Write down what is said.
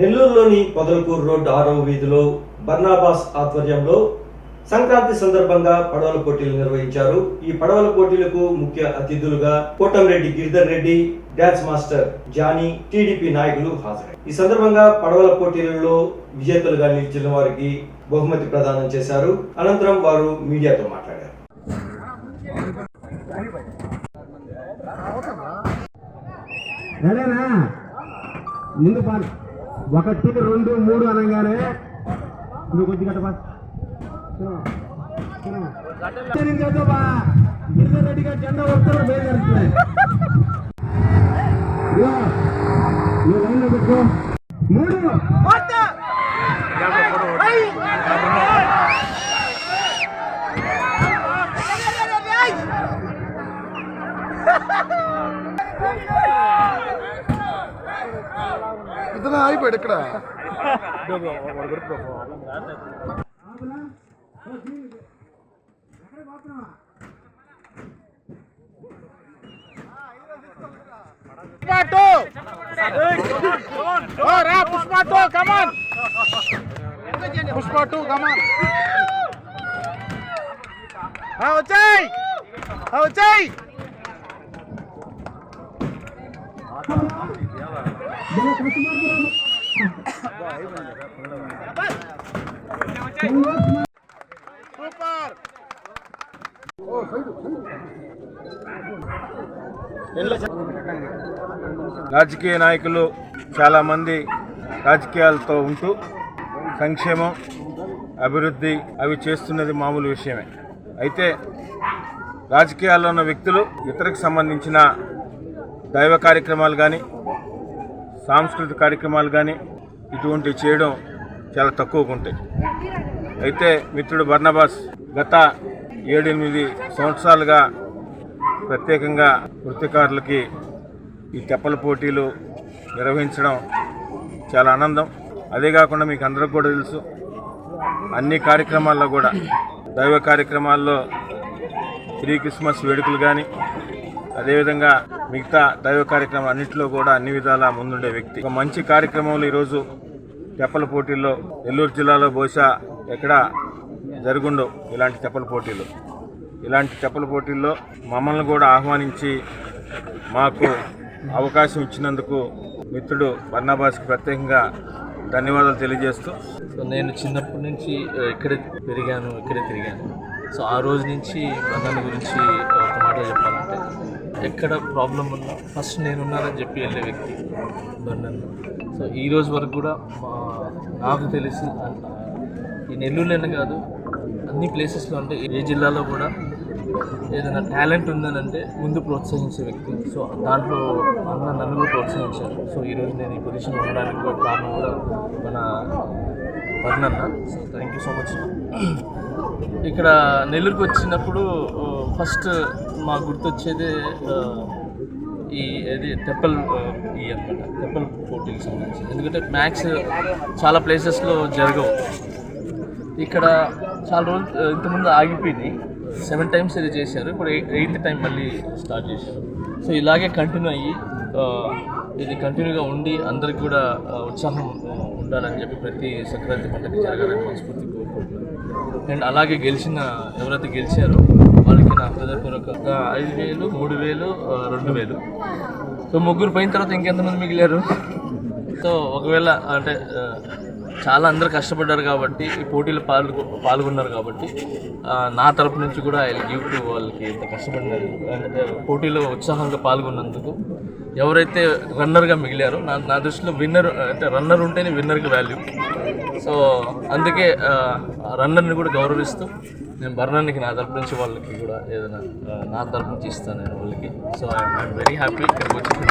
నెల్లూరులోని పొదలకూరు రోడ్డు ఆరవ వీధిలో బర్నాబాస్ ఆధ్వర్యంలో సంక్రాంతి సందర్భంగా పడవల పోటీలు నిర్వహించారు. ఈ పడవల పోటీలకు ముఖ్య అతిథులుగా Kotamreddy Giridhar Reddy dance master Jani TDP నాయకులు హాజరయ్యారు ఈ సందర్భంగా పడవల పోటీలలో విజేతలుగా నిలిచిన వారికి బహుమతి ప్రదానం చేశారు. అనంతరం వారు మీడియాతో మాట్లాడారు. ముందు ఒకటి రెండు మూడు అనగానే ఇంకో కొద్ది గట్టపా రెడ్డిగా జెండా వస్తారు బయలుదేరుతున్నాయి ఇదిగో, ఈ లైన్లో పెట్టుకో మూడు ఇతను ఆగిపోయాడు ఇక్కడ. Pushpa two come on Pushpa two come on వచ్చాయి! వచ్చాయి! రాజకీయ నాయకులు చాలామంది రాజకీయాలతో ఉంటూ సంక్షేమం అభివృద్ధి అవి చేస్తున్నది మామూలు విషయమే. అయితే రాజకీయాల్లో ఉన్న వ్యక్తులు ఇతరకు సంబంధించిన దైవ కార్యక్రమాలు కానీ సాంస్కృతిక కార్యక్రమాలు కానీ ఇటువంటివి చేయడం చాలా తక్కువగా ఉంటాయి. అయితే మిత్రుడు బర్నబాస్ గత ఏడెనిమిది సంవత్సరాలుగా ప్రత్యేకంగా వృత్తికారులకి ఈ తెప్పల పోటీలు నిర్వహించడం చాలా ఆనందం. అదే కాకుండా మీకు అందరికి కూడా తెలుసు అన్ని కార్యక్రమాల్లో కూడా దైవ కార్యక్రమాల్లో శ్రీ క్రిస్మస్ వేడుకలు కానీ అదేవిధంగా మిగతా దైవ కార్యక్రమాలు అన్నింటిలో కూడా అన్ని విధాలా ముందుండే వ్యక్తి. ఒక మంచి కార్యక్రమంలో ఈరోజు తెప్పల పోటీల్లో నెల్లూరు జిల్లాలో బహుశా ఎక్కడ జరుగుండో ఇలాంటి తెప్పల పోటీలు. ఇలాంటి తెప్పల పోటీల్లో మమ్మల్ని కూడా ఆహ్వానించి మాకు అవకాశం ఇచ్చినందుకు మిత్రుడు బర్నాబాస్కి ప్రత్యేకంగా ధన్యవాదాలు తెలియజేస్తూ. సో నేను చిన్నప్పటి నుంచి ఇక్కడే పెరిగాను ఇక్కడే తిరిగాను. సో ఆ రోజు నుంచి బంధాన్ని గురించి ఒక మాట చెప్పాలంటే ఎక్కడ ప్రాబ్లం ఉన్నా ఫస్ట్ నేనున్నానని చెప్పి వెళ్ళే వ్యక్తి బంధన్ సో ఈ రోజు వరకు కూడా మా నాకు తెలిసి ఈ నెల్లూరులోనే కాదు అన్ని ప్లేసెస్లో అంటే ఏ జిల్లాలో కూడా ఏదైనా టాలెంట్ ఉందని అంటే ముందు ప్రోత్సహించే వ్యక్తి. సో దాంట్లో అన్న నన్ను కూడా ప్రోత్సహించారు. సో ఈరోజు నేను ఈ పొజిషన్ ఉండడానికి కూడా కారణం కూడా మన వర్ణన్న so thank you so much ఇక్కడ నెల్లూరుకి వచ్చినప్పుడు ఫస్ట్ మా గుర్తొచ్చేది ఈ ఇది టెంపుల్ ఈ అనమాట టెంపుల్ పోటీకి సంబంధించి. ఎందుకంటే మ్యాథ్స్ చాలా ప్లేసెస్లో జరగవు. ఇక్కడ చాలా రోజులు ఇంతకుముందు ఆగిపోయింది సెవెన్ టైమ్స్ ఇది చేశారు. ఇప్పుడు ఎయిత్ టైం మళ్ళీ స్టార్ట్ చేశారు. సో ఇలాగే కంటిన్యూ అయ్యి ఇది కంటిన్యూగా ఉండి అందరికి కూడా ఉత్సాహం ఉండాలని చెప్పి ప్రతి సంక్రాంతి పండుగ జరగాలని మనస్ఫూర్తి కోరుకుంటున్నాను. అండ్ అలాగే గెలిచిన ఎవరైతే గెలిచారో వాళ్ళకి నా హృదయపూర్వకంగా ఐదు వేలు మూడు వేలు రెండు వేలు. సో ముగ్గురు పోయిన తర్వాత ఇంకెంతమంది మిగిలారు? సో ఒకవేళ అంటే చాలా అందరూ కష్టపడ్డారు కాబట్టి ఈ పోటీలో పాల్గొ పాల్గొన్నారు కాబట్టి నా తరపు నుంచి కూడా ఐ గివ్ టు వాళ్ళకి ఇంత కష్టపడినారు. అంటే పోటీలో ఉత్సాహంగా పాల్గొన్నందుకు ఎవరైతే రన్నర్గా మిగిలారో నా నా దృష్టిలో విన్నర్ అంటే రన్నర్ ఉంటేనే విన్నర్కి వాల్యూ. సో అందుకే రన్నర్ని కూడా గౌరవిస్తూ నేను బర్ణానికి నా తరపు నుంచి వాళ్ళకి కూడా ఏదైనా నా తరపు నుంచి ఇస్తాను నేను వాళ్ళకి. So I'm very happy. ఇక్కడికి వచ్చి